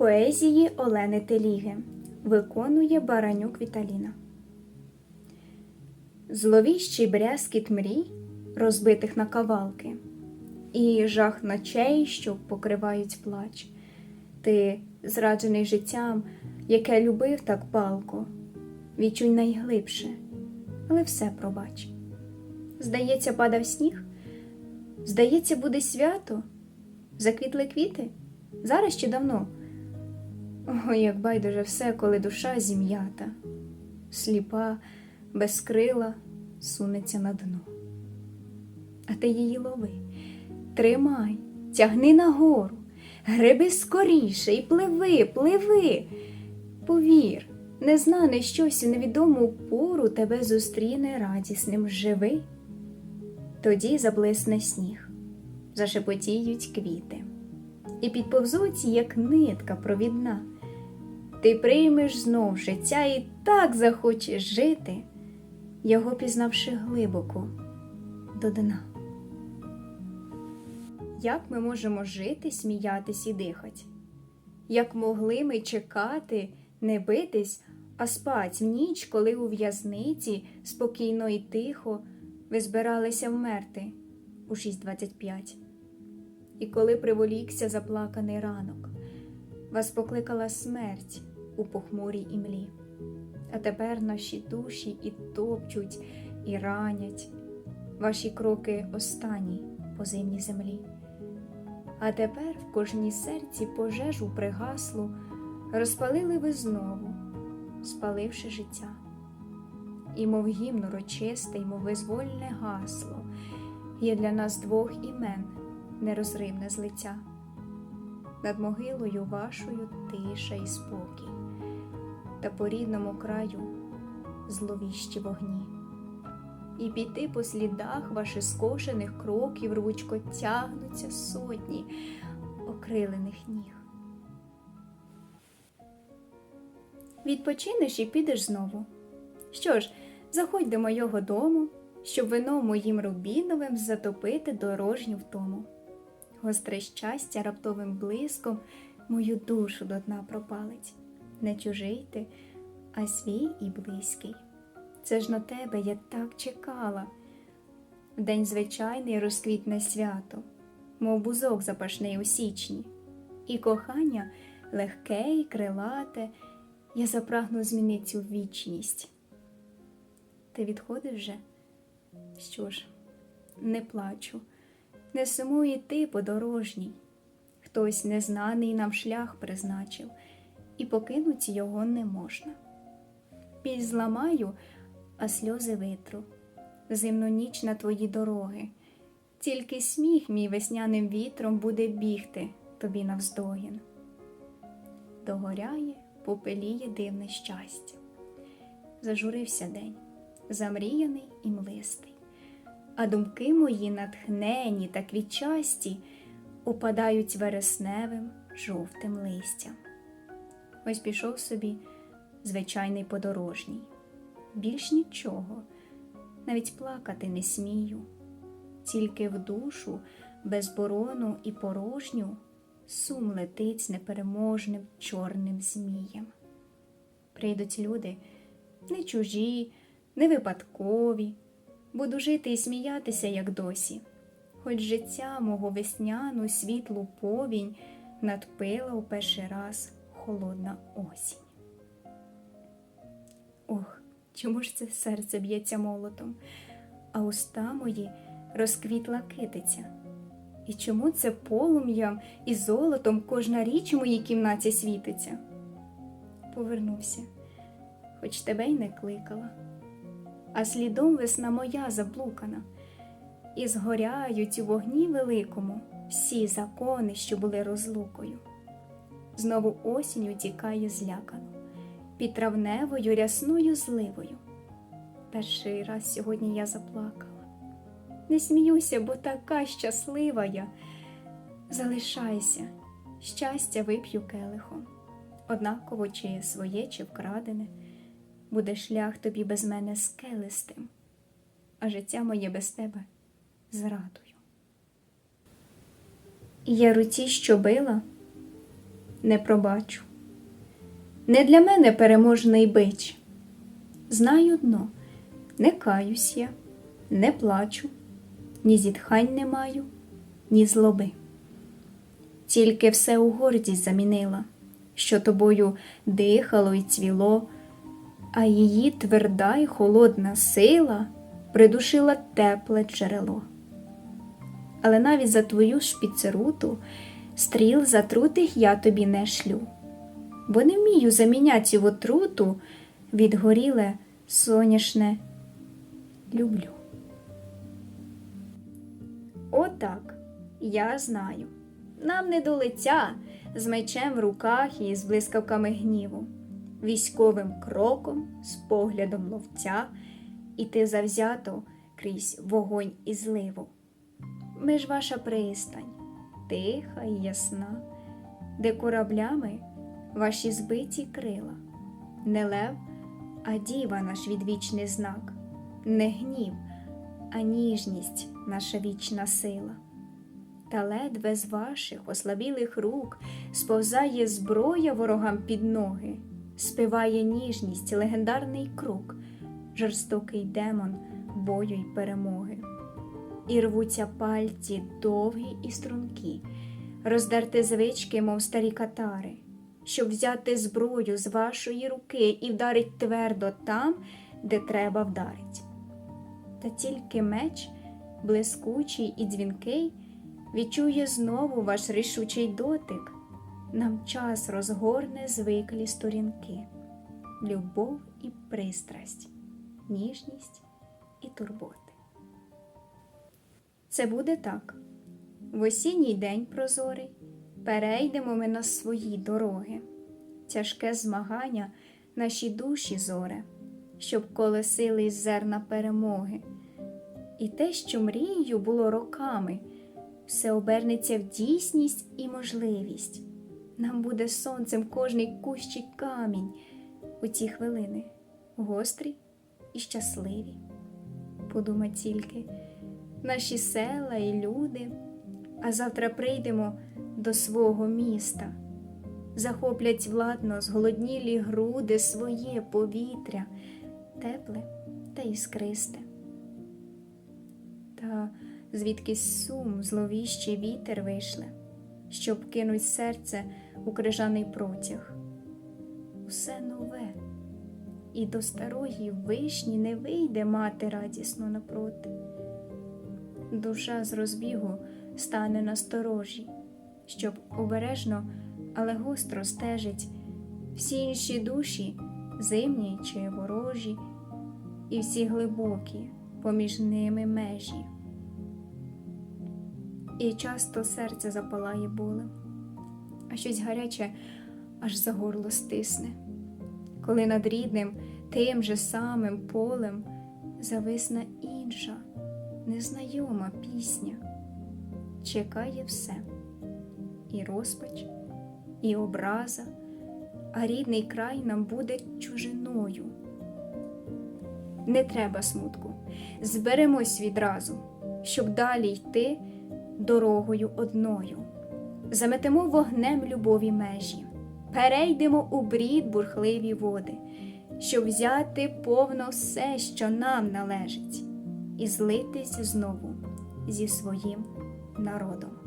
Поезії Олени Теліги виконує Баранюк Віталіна. Зловіщий брязкіт мрій, розбитих на кавалки, і жах ночей, що покривають плач. Ти, зраджений життям, яке любив так палко, відчуй найглибше, але все пробач. Здається, падав сніг, здається, буде свято, заквітли квіти, зараз чи давно. Ой, як байдуже все, коли душа зім'ята, сліпа, безкрила, сунеться на дно. А ти її лови, тримай, тягни нагору, гриби скоріше і пливи, пливи. Повір, незнане щось у невідому пору тебе зустріне радісним живи. Тоді заблисне сніг, зашепотіють квіти і підповзуть, як нитка провідна. Ти приймеш знов життя і так захочеш жити, його пізнавши глибоко до дна. Як ми можемо жити, сміятись і дихать? Як могли ми чекати, не битись, а спать в ніч, коли у в'язниці спокійно і тихо ви збиралися вмерти у 6.25? І коли приволікся заплаканий ранок, вас покликала смерть у похмурій імлі. А тепер наші душі і топчуть, і ранять, ваші кроки останні по зимній землі. А тепер в кожній серці пожежу пригаслу, розпалили ви знову, спаливши життя. І, мов гімн урочистий, мов визвольне гасло, є для нас двох імен нерозривне злиття. Над могилою вашою тиша і спокій, та по рідному краю зловіщі вогні. І піти по слідах ваших скошених кроків рвучко тягнуться сотні окрилених ніг. Відпочинеш і підеш знову. Що ж, заходь до мого дому, щоб вино моїм рубіновим затопити дорожню втому. Гостре щастя раптовим блиском мою душу до дна пропалить. Не чужий ти, а свій і близький. Це ж на тебе я так чекала. В день звичайний розквітне свято, мов бузок запашний у січні, і кохання легке і крилате, я запрагну змінити цю вічність. Ти відходиш вже? Що ж, не плачу, не сумуй ти подорожній. Хтось незнаний нам шлях призначив, і покинуть його не можна. Біль зламаю, а сльози витру, зимну ніч на твої дороги. Тільки сміх мій весняним вітром буде бігти тобі навздогін. Догоряє, попеліє дивне щастя. Зажурився день, замріяний і млистий, а думки мої натхнені та квітчасті упадають вересневим жовтим листям. Ось пішов собі звичайний подорожній, більш нічого, навіть плакати не смію, тільки в душу безборону і порожню сум летить непереможним чорним змієм. Прийдуть люди не чужі, не випадкові, буду жити і сміятися, як досі, хоч життя мого весняну світлу повінь надпила у перший раз холодна осінь. Ох, чому ж це серце б'ється молотом, а уста мої розквітла китиця? І чому це полум'ям і золотом кожна річ у моїй кімнаті світиться? Повернувся, хоч тебе й не кликала, а слідом весна моя заблукана, і згоряють у вогні великому всі закони, що були розлукою. Знову осінь утікає злякано під травневою рясною зливою. Перший раз сьогодні я заплакала. Не сміюся, бо така щаслива я. Залишайся, щастя вип'ю келихом, однаково чи своє, чи вкрадене, буде шлях тобі без мене скелистим, а життя моє без тебе зрадою. Я руці, що била, не пробачу. Не для мене переможний бич. Знаю дно, не каюсь я, не плачу, ні зітхань не маю, ні злоби. Тільки все у гордість замінила, що тобою дихало й цвіло, а її тверда й холодна сила придушила тепле джерело. Але навіть за твою шпіцеруту стріл затрутих я тобі не шлю, бо не вмію заміняти в отруту відгоріле соняшне люблю. Отак, я знаю. Нам не до лиця з мечем в руках і з блискавками гніву, військовим кроком, з поглядом ловця, іти завзято крізь вогонь і зливу. Ми ж ваша пристань, тиха і ясна, де кораблями ваші збиті крила, не лев, а діва наш відвічний знак, не гнів, а ніжність наша вічна сила. Та ледве з ваших ослабілих рук сповзає зброя ворогам під ноги, співає ніжність легендарний круг, жорстокий демон бою й перемоги. І рвуться пальці довгі і стрункі, роздерти звички, мов старі катари, щоб взяти зброю з вашої руки і вдарить твердо там, де треба вдарить. Та тільки меч, блискучий і дзвінкий, відчує знову ваш рішучий дотик, нам час розгорне звиклі сторінки, любов і пристрасть, ніжність і турботи. Це буде так. В осінній день прозорий перейдемо ми на свої дороги, тяжке змагання наші душі зоре, щоб колесили із зерна перемоги. І те, що мрією було роками, все обернеться в дійсність і можливість. Нам буде сонцем кожний кущ і камінь у ці хвилини, гострі і щасливі. Подумай тільки, наші села і люди, а завтра прийдемо до свого міста, захоплять владно зголоднілі груди своє повітря, тепле та іскристе. Та звідкись сум, зловіщий вітер вийшле, щоб кинуть серце у крижаний протяг. Усе нове, і до старої вишні не вийде мати радісно напроти. Душа з розбігу стане насторожі, щоб обережно, але гостро стежить всі інші душі, зимні чи ворожі, і всі глибокі поміж ними межі. І часто серце запалає болем, а щось гаряче аж за горло стисне, коли над рідним тим же самим полем зависне інша, незнайома пісня, чекає все, і розпач, і образа, а рідний край нам буде чужиною. Не треба смутку, зберемось відразу, щоб далі йти дорогою одною. Заметемо вогнем любові межі, перейдемо у брід бурхливі води, щоб взяти повно все, що нам належить, і злитись знову зі своїм народом.